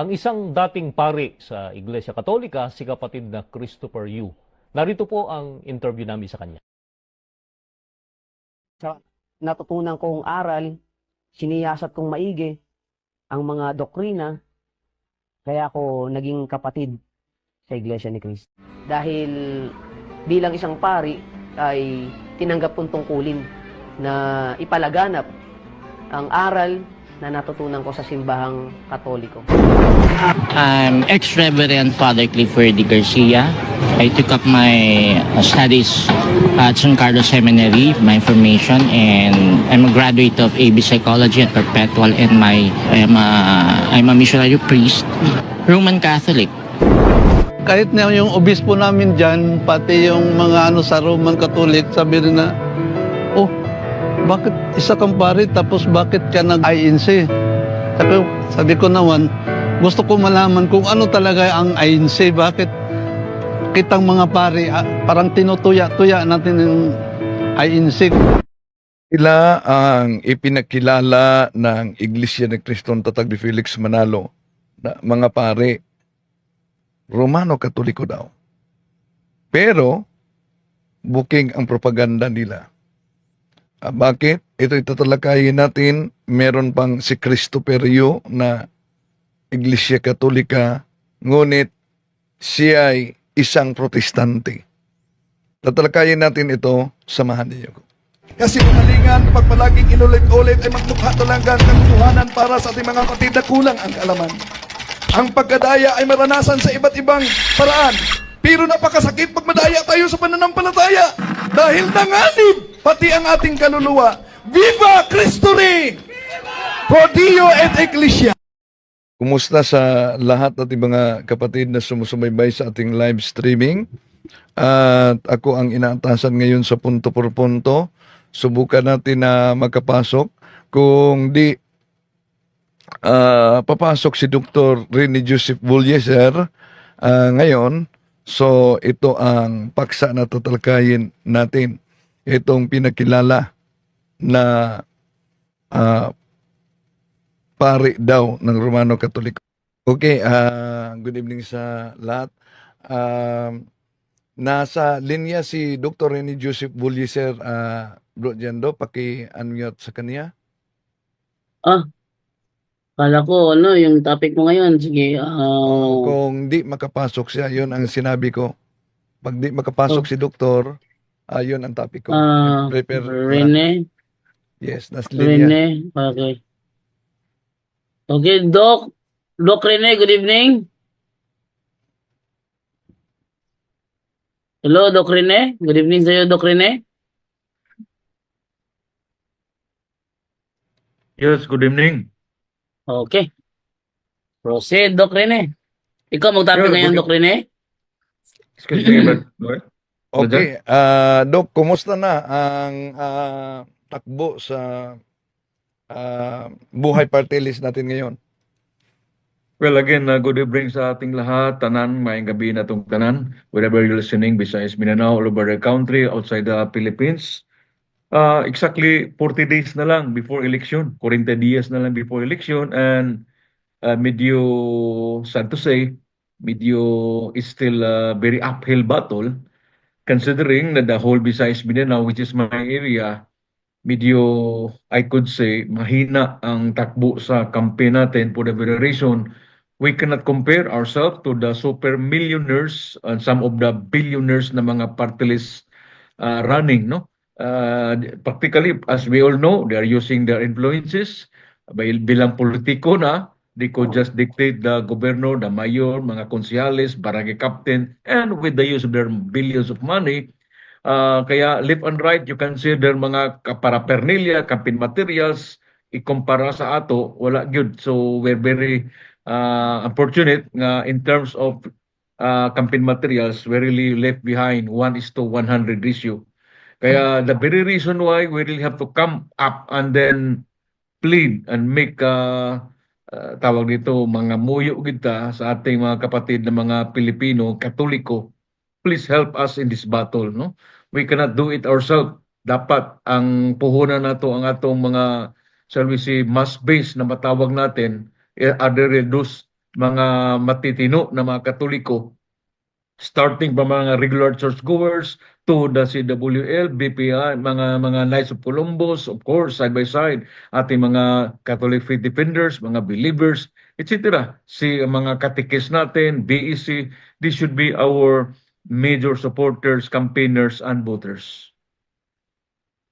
ang isang dating pari sa Iglesia Katolika, si kapatid na Christopher Yu. Narito po ang interview namin sa kanya. natutunan kong aral, siniyasat kong maigi ang mga doktrina, kaya ako naging kapatid sa Iglesia ni Cristo. Dahil bilang isang pari ay tinanggap kong tungkulin na ipalaganap ang aral na natutunan ko sa simbahang katoliko. I'm ex-Reverend Father Clifford D. Garcia. I took up my uh, studies at San Carlos Seminary, my formation, and I'm a graduate of AB Psychology at Perpetual, and my I'm a, I'm a missionary priest, Roman Catholic. kahit na yung obispo namin dyan, pati yung mga ano sa Roman Catholic, sabi rin na, bakit isa kang pari tapos bakit ka nag-INC? Sabi, sabi ko naman, gusto ko malaman kung ano talaga ang INC, bakit kitang mga pari, ah, parang tinutuya-tuya natin yung INC. Sila ang ipinakilala ng Iglesia ni Kristong Tatag ni Felix Manalo na mga pare, Romano Katoliko daw. Pero, booking ang propaganda nila. Ah, bakit? Ito itatalakayin natin. Meron pang si Christopher Yu na Iglesia Katolika, ngunit siya ay isang protestante. Tatalakayin natin ito, samahan niyo ko. Kasi umalingan, pag palaging inulit-ulit ay magmukha talagang katotohanan para sa ating mga kapatid na kulang ang kaalaman. Ang pagkadaya ay maranasan sa iba't ibang paraan. Pero napakasakit pag madaya tayo sa pananampalataya. Dahil nanganib pati ang ating kaluluwa. Viva Cristo Rey! Pro Dio et Ecclesia! Kumusta sa lahat at mga kapatid na sumusubaybay sa ating live streaming? At ako ang inaatasan ngayon sa punto por punto. Subukan natin na makapasok. Kung di ah, papasok si Dr. Rene Joseph Bulyeser ah, ngayon, so ito ang paksa na tatalakayin natin. Itong pinakilala na ah, pari daw ng Romano Katoliko. Okay, ah, good evening sa lahat. Um, nasa linya si Dr. Rene Joseph Bulyeser, uh, bro Jando, paki-unmute sa kanya. Kala ko, ano, yung topic mo ngayon. Sige, ah, Kung di makapasok siya, yun ang sinabi ko. Pag di makapasok si Doktor, ah, yun ang topic ko. ah, Prepare. Rene, Yes, nas linya. Rene, okay. Okay, Doc, Doc Rene, good evening. Hello, Doc Rene. Good evening sa'yo, Doc Rene. Yes, good evening. Okay. Proceed, Doc Rene. Ikaw mag-topic Yeah, ngayon, Doc Rene? Excuse me, but what? Okay, ah, Dok, kumusta na ang ah, takbo sa ah, buhay party list natin ngayon? Well, again, uh, good evening sa ating lahat. Tanan, maayong gabi na itong tanan. Wherever you're listening, besides Mindanao, all over the country, outside the Philippines. Uh, exactly 40 days na lang before election. 40 days na lang before election. And uh, medyo, sad to say, medyo is still a very uphill battle considering that the whole Visayas Mindanao, which is my area, medyo, I could say, mahina ang takbo sa campaign natin for the very reason we cannot compare ourselves to the super millionaires and some of the billionaires na mga party list uh, running, no? Uh, practically, as we all know, they are using their influences Bil- bilang politiko na they could just dictate the governor, the mayor, mga konsihales, barangay captain, and with the use of their billions of money, uh, kaya left and right, you can see their mga paraphernalia, campaign materials, ikumpara sa ato, wala good. So we're very uh, unfortunate nga in terms of uh, campaign materials, we really left behind 1 is to 100 ratio. Kaya the very reason why we really have to come up and then plead and make uh, uh, tawag dito mga muyo kita sa ating mga kapatid na mga Pilipino, Katoliko, please help us in this battle, no? We cannot do it ourselves. Dapat ang puhunan nato ang atong mga shall we say mass base na matawag natin eh, are they reduced mga matitino na mga Katoliko starting from mga regular churchgoers to the CWL, BPI, mga mga Knights of Columbus, of course, side by side, ating mga Catholic Faith Defenders, mga believers, etc. Si mga katikis natin, BEC, this should be our major supporters, campaigners, and voters.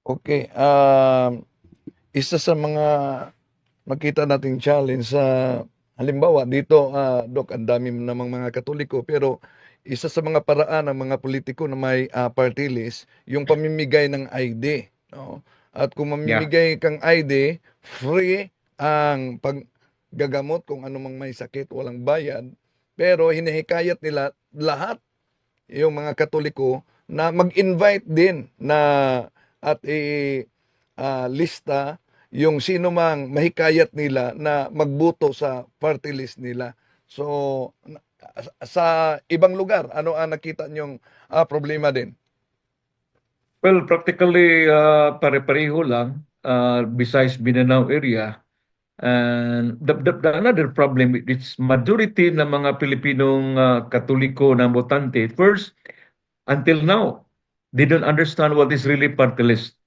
Okay, um, isa sa mga makita nating challenge sa halimbawa dito, ah, Doc, ang dami namang mga Katoliko pero isa sa mga paraan ng mga politiko na may ah, party list, yung pamimigay ng ID. No? At kung mamimigay kang ID, free ang paggagamot kung anumang may sakit, walang bayad. Pero hinihikayat nila lahat yung mga Katoliko na mag-invite din na at i ah, lista yung sino mang mahikayat nila na magbuto sa party list nila. So sa ibang lugar, ano ang nakita niyong ah, problema din? Well, practically uh, pare-pareho lang uh, besides Mindanao area. And the, the, the another problem is majority ng mga Pilipinong uh, Katoliko na botante first until now they don't understand what is really party list.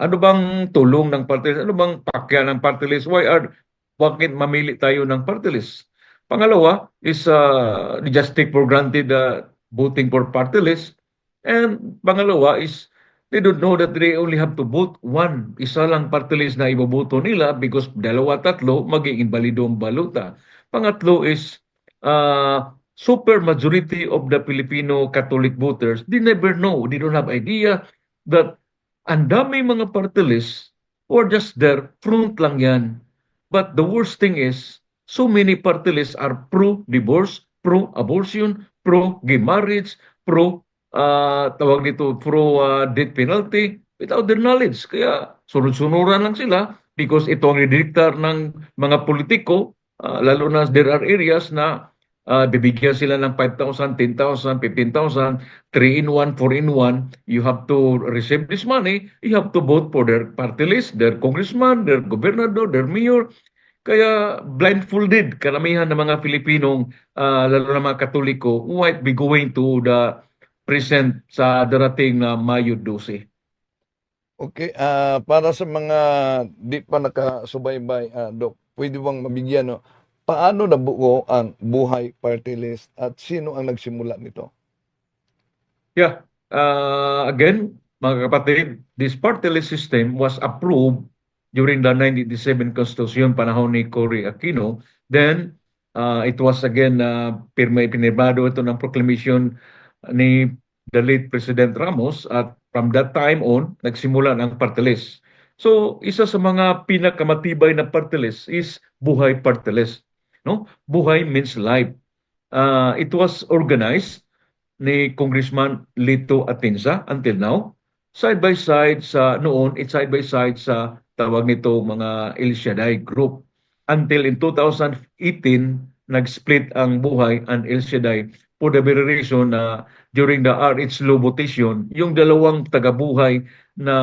Ano bang tulong ng party list? Ano bang pakya ng party list? Why are bakit mamili tayo ng party list? Pangalawa is uh, just take for granted uh, voting for party list. And pangalawa is they don't know that they only have to vote one. Isa lang party list na iboboto nila because dalawa, tatlo, magiging balido ang baluta. Pangatlo is uh, super majority of the Filipino Catholic voters, they never know, they don't have idea that ang dami mga party lists or just there, front lang yan. But the worst thing is, so many party lists are pro-divorce, pro-abortion, pro-gay marriage, pro ah tawag dito pro ah, death penalty without their knowledge. Kaya sunod-sunuran lang sila because ito ang didiktar ng mga politiko ah, lalo na there are areas na ah, bibigyan sila ng 5,000, 10,000, 15,000, 3 in 1, 4 in 1. You have to receive this money. You have to vote for their party list, their congressman, their gobernador, their mayor. Kaya blindfolded karamihan ng mga Pilipinong, ah, lalo na mga Katoliko, might be going to the present sa darating na Mayo 12. Okay, ah, para sa mga di pa nakasubaybay, ah, Doc, pwede bang mabigyan, no? Paano nabuo ang Buhay Party List at sino ang nagsimula nito? Yeah, uh, again, mga kapatid, this party list system was approved during the 1987 Constitution panahon ni Cory Aquino. Then, uh, it was again uh, pirma pinirmado ito ng proclamation ni the late President Ramos at from that time on, nagsimula ng party. So, isa sa mga pinakamatibay na party is Buhay Party. No? Buhay means life. Uh, it was organized ni Congressman Lito Atinsa until now. Side by side sa noon, it's side by side sa tawag nito mga El Shaddai group. Until in 2018, nag-split ang buhay and El Shaddai for the very reason na during the RH law votation, yung dalawang taga-buhay na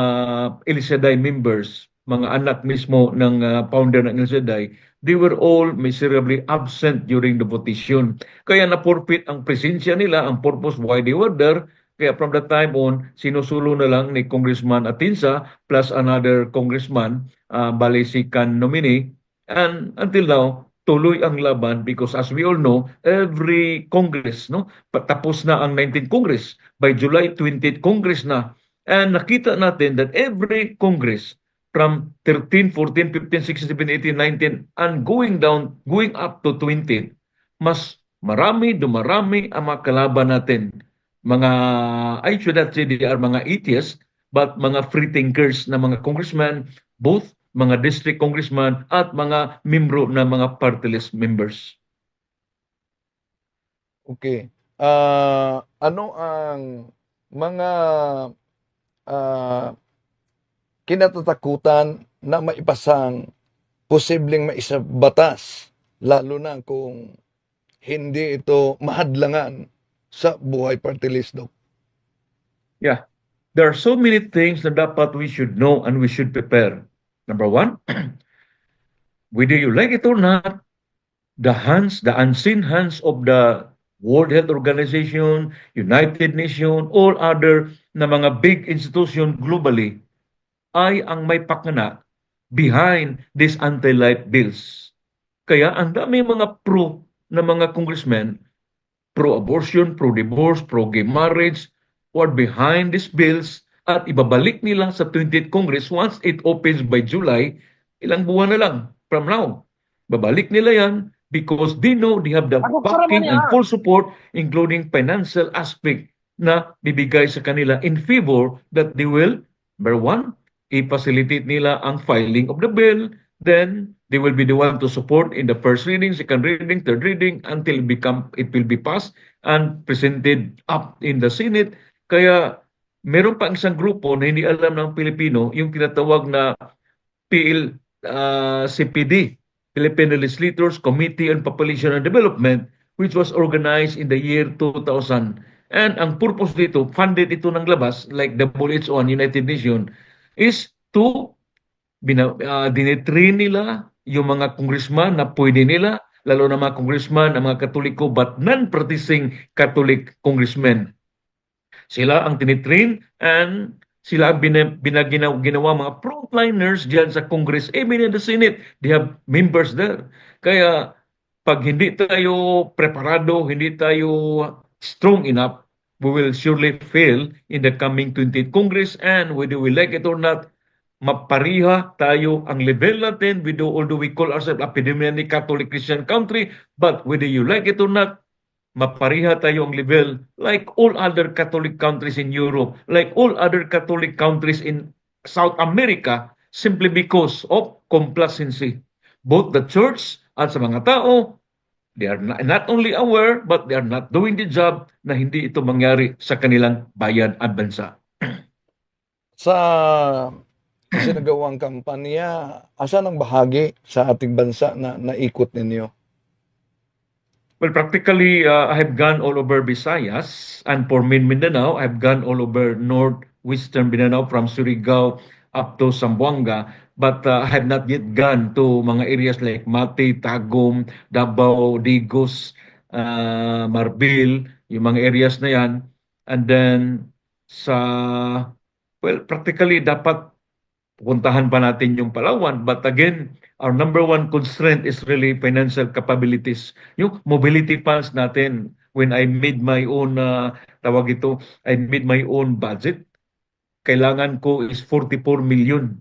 El Shaddai members, mga anak mismo ng uh, founder ng El Shaddai, they were all miserably absent during the votation. Kaya na-forfeit ang presensya nila, ang purpose why they were there. Kaya from that time on, sinusulo na lang ni Congressman Atinsa plus another congressman, uh, bali si Can nominee. And until now, tuloy ang laban because as we all know, every Congress, no, patapos na ang 19th Congress. By July 20th Congress na. And nakita natin that every Congress from 13, 14, 15, 16, 17, 18, 19, and going down, going up to 20, mas marami, dumarami ang mga kalaban natin. Mga, I should not say they are mga atheists, but mga free thinkers na mga congressman, both mga district congressman at mga membro na mga party list members. Okay. Ah, ano ang mga ah, kinatatakutan na maipasang posibleng maisabatas lalo na kung hindi ito mahadlangan sa buhay party list, Doc? Yeah. There are so many things na dapat we should know and we should prepare. Number one, whether you like it or not, the hands, the unseen hands of the World Health Organization, United Nations, all other na mga big institution globally ay ang may pakana behind these anti-life bills. Kaya ang dami mga pro na mga congressmen, pro-abortion, pro-divorce, pro-gay marriage, who are behind these bills at ibabalik nila sa 20th Congress once it opens by July, ilang buwan na lang from now. Babalik nila yan because they know they have the backing and full support including financial aspect na bibigay sa kanila in favor that they will, number one, i-facilitate nila ang filing of the bill, then they will be the one to support in the first reading, second reading, third reading until it become it will be passed and presented up in the Senate. Kaya meron pa isang grupo na hindi alam ng Pilipino, yung tinatawag na PL, ah, CPD, Philippine Legislators Committee on Population and Development, which was organized in the year 2000. And ang purpose dito, funded ito ng labas, like WHO and United Nations, is to bina, uh, dinitrain nila yung mga congressman na pwede nila, lalo na mga congressman, ang mga katoliko, but non-practicing Catholic congressmen. Sila ang tinitrain and sila ang bina, binaginaw, ginawa mga frontliners diyan sa Congress, even in the Senate. They have members there. Kaya pag hindi tayo preparado, hindi tayo strong enough, we will surely fail in the coming 20th Congress and whether we like it or not, mapariha tayo ang level natin, we do, although we call ourselves predominantly Catholic Christian country, but whether you like it or not, mapariha tayo ang level like all other Catholic countries in Europe, like all other Catholic countries in South America, simply because of complacency. Both the church at sa mga tao, they are not only aware, but they are not doing the job na hindi ito mangyari sa kanilang bayan at bansa. Sa sinagawang kampanya, asan ang bahagi sa ating bansa na naikot ninyo? Well, practically, uh, I have gone all over Visayas, and for Min Mindanao, I have gone all over northwestern Mindanao from Surigao up to Zamboanga. But uh, I have not yet gone to mga areas like Mati, Tagum, Davao, Digos, uh, Marbil, yung mga areas na yan. And then sa, well, practically dapat puntahan pa natin yung Palawan. But again, our number one constraint is really financial capabilities. Yung mobility funds natin, when I made my own, uh, tawag ito, I made my own budget, kailangan ko is 44 million.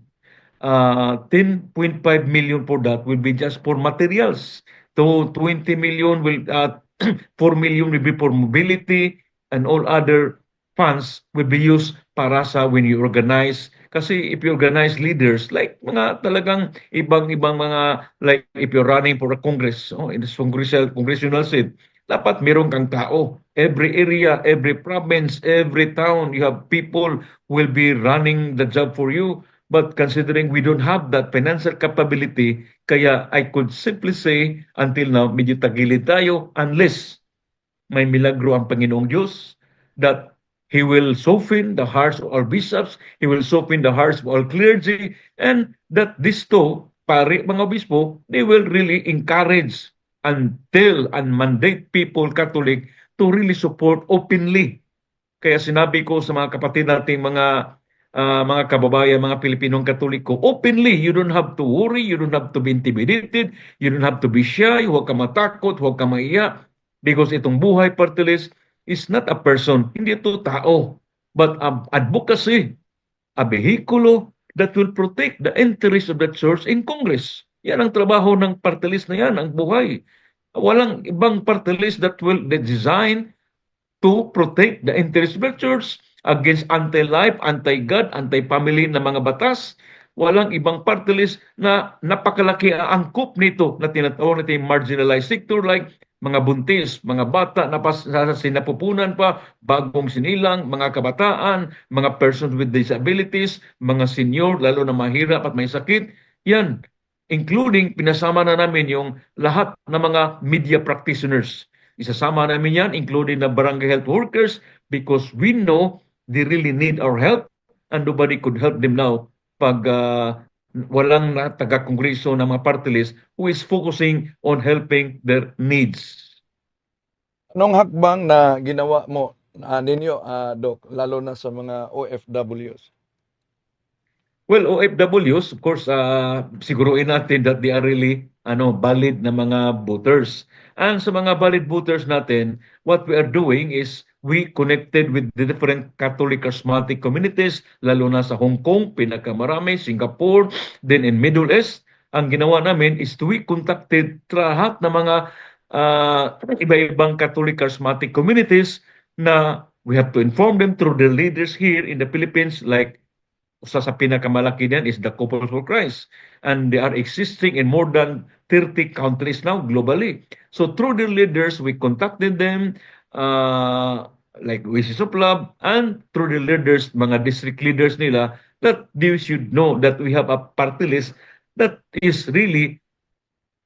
Uh, 10.5 million for that will be just for materials. So 20 million will, uh, 4 million will be for mobility and all other funds will be used para sa when you organize. Kasi if you organize leaders like mga talagang ibang-ibang mga like if you're running for a congress oh, in the congressional congressional seat dapat meron kang tao. Every area every province every town you have people will be running the job for you. But considering we don't have that financial capability kaya I could simply say until now medyo tagilid tayo unless may milagro ang Panginoong Diyos that He will soften the hearts of our bishops, He will soften the hearts of our clergy, and that this too, pare mga obispo, they will really encourage and tell and mandate people, Catholic, to really support openly. Kaya sinabi ko sa mga kapatid nating mga ah, mga kababayan, mga Pilipinong Katoliko, openly, you don't have to worry, you don't have to be intimidated, you don't have to be shy, huwag ka matakot, huwag ka maiya, because itong buhay party list is not a person, hindi ito tao, but a advocacy, a vehiculo that will protect the interests of the church in Congress. Yan ang trabaho ng party list na yan, ang buhay. Walang ibang party list that will design to protect the interests of the church against anti-life, anti-God, anti-family na mga batas. Walang ibang party na napakalaki ang angkop nito na tinatawag natin marginalized sector like mga buntis, mga bata na sinapupunan pa, bagong sinilang, mga kabataan, mga persons with disabilities, mga senior, lalo na mahirap at may sakit. Yan, including pinasama na namin yung lahat ng mga media practitioners. Isasama namin yan, including the barangay health workers, because we know they really need our help and nobody could help them now pag ah, walang taga-kongreso ng mga party list who is focusing on helping their needs. Anong hakbang na ginawa mo ah, ninyo, ah, Doc, lalo na sa mga OFWs? Well, OFWs, of course, uh, siguruin natin that they are really ano, valid na mga voters. And sa mga valid voters natin, what we are doing is we connected with the different Catholic charismatic communities, lalo na sa Hong Kong, pinakamarami, Singapore, then in Middle East. Ang ginawa namin is to we contacted lahat ng mga uh, iba-ibang Catholic charismatic communities na we have to inform them through the leaders here in the Philippines like isa sa pinakamalaki niyan is the Couple for Christ. And they are existing in more than 30 countries now globally. So through the leaders, we contacted them, uh, like Wishes of Love, and through the leaders, mga district leaders nila, that they should know that we have a party list that is really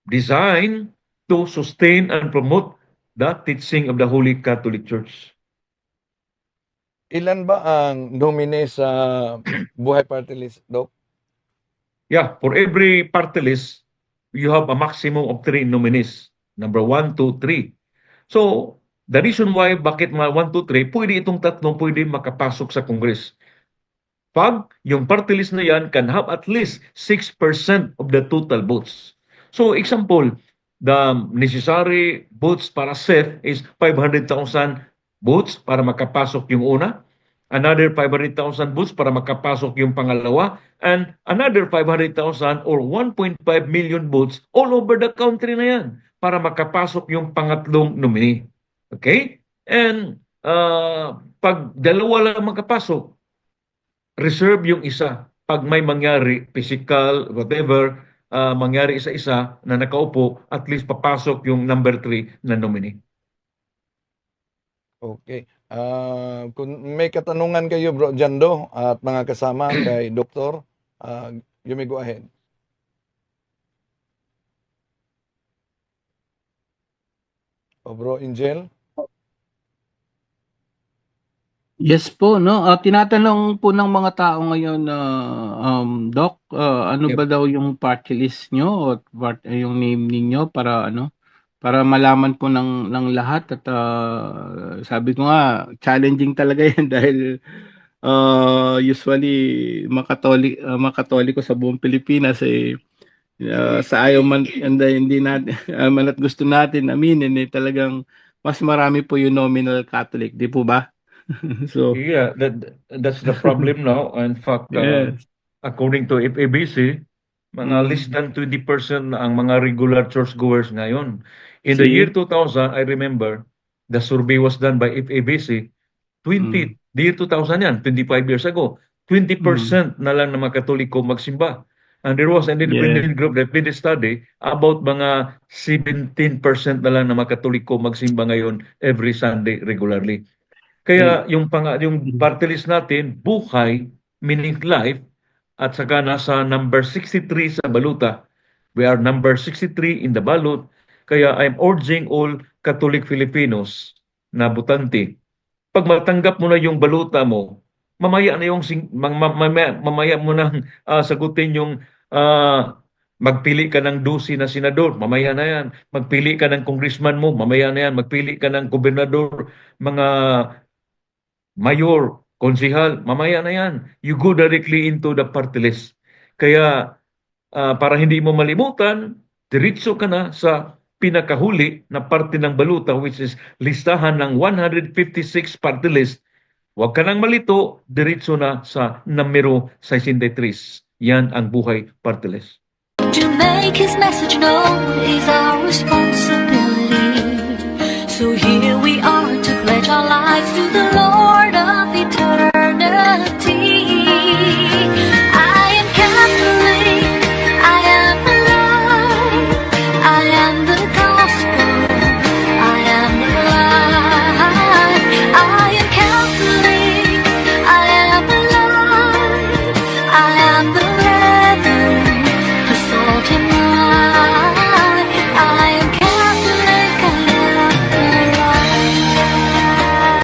designed to sustain and promote the teaching of the Holy Catholic Church. Ilan ba ang nominee sa Buhay Party List, Doc? Yeah, for every party list, you have a maximum of three nominees. Number one, two, three. So, the reason why bakit mga one, two, three, pwede itong tatlong pwede makapasok sa Congress. Pag yung party list na yan can have at least 6% of the total votes. So, example, the necessary votes para Seth is 500,000 votes para makapasok yung una, another 500,000 votes para makapasok yung pangalawa, and another 500,000 or 1.5 million votes all over the country na yan para makapasok yung pangatlong nominee. Okay? And uh, pag dalawa lang makapasok, reserve yung isa. Pag may mangyari, physical, whatever, uh, mangyari isa-isa na nakaupo, at least papasok yung number 3 na nominee. Okay. Ah, kung may katanungan kayo, Bro Jando, at mga kasama kay Doktor, ah, you may go ahead. O Bro Angel? Yes po, no? Ah, tinatanong po ng mga tao ngayon na um, Doc, ah, ano Yep. ba daw yung party list nyo o part, yung name ninyo para ano? Para malaman po ng ng lahat at ah, sabi ko nga challenging talaga 'yan dahil ah, usually makatolik uh, makatoliko sa buong Pilipinas eh ah, sa ayaw man hindi, hindi natin ah, man at gusto natin aminin eh talagang mas marami po yung nominal Catholic, di po ba? so Yeah, that that's the problem now. In fact, uh, Yes. according to FABC, mga Mm. less than 20% na ang mga regular churchgoers ngayon. In the See? year 2000, I remember, the survey was done by FABC, 20, Mm. the year 2000 yan, 25 years ago, 20% na lang ng mga Katoliko magsimba. And there was an independent group that did a study about mga 17% na lang ng mga Katoliko magsimba ngayon every Sunday regularly. Kaya yung pang yung party list natin, buhay, meaning life, at saka nasa number 63 sa baluta. We are number 63 in the ballot. Kaya I'm urging all Catholic Filipinos na butante, pag matanggap mo na yung baluta mo, mamaya na yung mamaya, mamaya mo nang ah, sagutin yung ah, magpili ka ng dusi na senador, mamaya na yan. Magpili ka ng congressman mo, mamaya na yan. Magpili ka ng gobernador, mga mayor, konsihal, mamaya na yan. You go directly into the party list. Kaya ah, para hindi mo malimutan, diretso ka na sa pinakahuli na parte ng baluta which is listahan ng 156 party list. Huwag ka nang malito, diretso na sa numero 63. Yan ang buhay party list. To make his message known is our responsibility. So here we are to pledge our lives to the Lord.